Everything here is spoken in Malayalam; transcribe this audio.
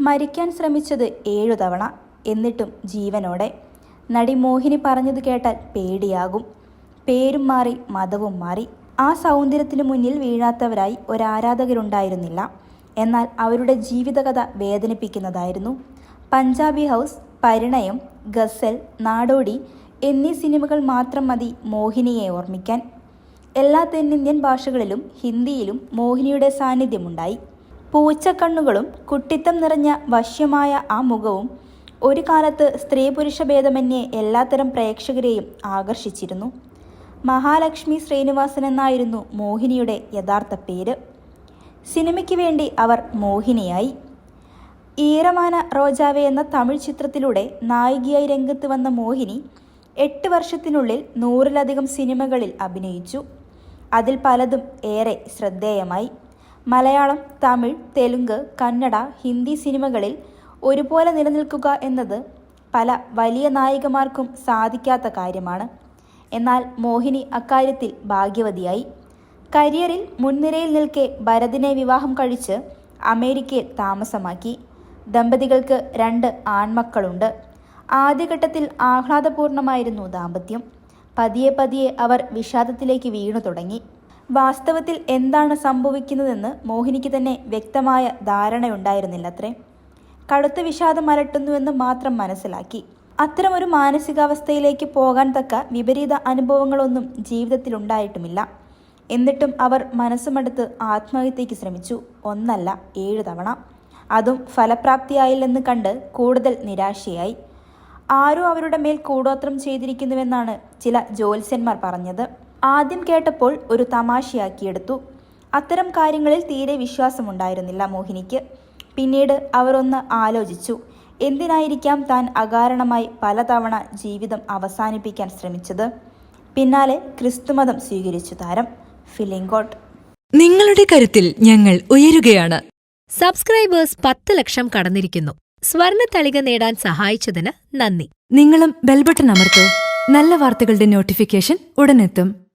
മരിക്കാൻ ശ്രമിച്ചത് ഏഴു തവണ. എന്നിട്ടും ജീവനോടെ. നടി മോഹിനി പറഞ്ഞത് കേട്ടാൽ പേടിയാകും. പേരും മാറി മതവും മാറി. ആ സൗന്ദര്യത്തിനു മുന്നിൽ വീഴാത്തവരായി ഒരാരാധകരുണ്ടായിരുന്നില്ല. എന്നാൽ അവരുടെ ജീവിതകഥ വേദനിപ്പിക്കുന്നതായിരുന്നു. പഞ്ചാബി ഹൗസ് പരിണയം ഗസൽ നാടോടി എന്നീ സിനിമകൾ മാത്രം മതി മോഹിനിയെ ഓർമ്മിക്കാൻ. എല്ലാ തെന്നിന്ത്യൻ ഭാഷകളിലും ഹിന്ദിയിലും മോഹിനിയുടെ സാന്നിധ്യമുണ്ടായി. പൂച്ചക്കണ്ണുകളും കുട്ടിത്തം നിറഞ്ഞ വശ്യമായ ആ മുഖവും ഒരു കാലത്ത് സ്ത്രീ പുരുഷ ഭേദമന്യേ എല്ലാത്തരം പ്രേക്ഷകരെയും ആകർഷിച്ചിരുന്നു. മഹാലക്ഷ്മി ശ്രീനിവാസൻ എന്നായിരുന്നു മോഹിനിയുടെ യഥാർത്ഥ പേര്. സിനിമയ്ക്ക് വേണ്ടി അവർ മോഹിനിയായി. ഈറമാന റോജാവെ എന്ന തമിഴ് ചിത്രത്തിലൂടെ നായികയായി രംഗത്ത് വന്ന മോഹിനി എട്ട് വർഷത്തിനുള്ളിൽ നൂറിലധികം സിനിമകളിൽ അഭിനയിച്ചു. അതിൽ പലതും ഏറെ ശ്രദ്ധേയമായി. മലയാളം തമിഴ് തെലുങ്ക് കന്നഡ ഹിന്ദി സിനിമകളിൽ ഒരുപോലെ നിലനിൽക്കുക എന്നത് പല വലിയ നായികമാർക്കും സാധിക്കാത്ത കാര്യമാണ്. എന്നാൽ മോഹിനി അക്കാര്യത്തിൽ ഭാഗ്യവതിയായി. കരിയറിൽ മുൻനിരയിൽ നിൽക്കെ ഭരതിനെ വിവാഹം കഴിച്ച് അമേരിക്കയിൽ താമസമാക്കി. ദമ്പതികൾക്ക് രണ്ട് ആൺമക്കളുണ്ട്. ആദ്യഘട്ടത്തിൽ ആഹ്ലാദപൂർണമായിരുന്നു ദാമ്പത്യം. പതിയെ പതിയെ അവർ വിഷാദത്തിലേക്ക് വീണു തുടങ്ങി. വാസ്തവത്തിൽ എന്താണ് സംഭവിക്കുന്നതെന്ന് മോഹിനിക്ക് തന്നെ വ്യക്തമായ ധാരണയുണ്ടായിരുന്നില്ലത്രേ കടുത്ത വിഷാദം അലട്ടുന്നുവെന്ന് മാത്രം മനസ്സിലാക്കി. അത്തരമൊരു മാനസികാവസ്ഥയിലേക്ക് പോകാൻ തക്ക വിപരീത അനുഭവങ്ങളൊന്നും ജീവിതത്തിൽ ജീവിതത്തിലുണ്ടായിട്ടുമില്ല. എന്നിട്ടും അവർ മനസ്സുമടുത്ത് ആത്മഹത്യയ്ക്ക് ശ്രമിച്ചു. ഒന്നല്ല ഏഴ് തവണ. അതും ഫലപ്രാപ്തിയായില്ലെന്ന് കണ്ട് കൂടുതൽ നിരാശയായി. ആരോ അവരുടെ മേൽ കൂടോത്രം ചെയ്തിരിക്കുന്നുവെന്നാണ് ചില ജ്യോത്സ്യന്മാർ പറഞ്ഞത്. ആദ്യം കേട്ടപ്പോൾ ഒരു തമാശയാക്കിയെടുത്തു അത്തരം കാര്യങ്ങളിൽ തീരെ വിശ്വാസമുണ്ടായിരുന്നില്ല മോഹിനിക്ക്. പിന്നീട് അവർ ഒന്ന് ആലോചിച്ചു. എന്തിനായിരിക്കാം താൻ അകാരണമായി പലതവണ ജീവിതം അവസാനിപ്പിക്കാൻ ശ്രമിച്ചത്? പിന്നാലെ ക്രിസ്തുമതം സ്വീകരിച്ചു താരം ഫിലിംഗോട്ട് നിങ്ങളുടെ കരുത്തിൽ ഞങ്ങൾ ഉയരുകയാണ്. സബ്സ്ക്രൈബേഴ്സ് പത്ത് ലക്ഷം കടന്നിരിക്കുന്നു. സ്വർണ തളിക നേടാൻ സഹായിച്ചതിന് നന്ദി. നിങ്ങളും ബെൽബട്ടൺ അമർത്തോ. നല്ല വാർത്തകളുടെ നോട്ടിഫിക്കേഷൻ ഉടനെത്തും.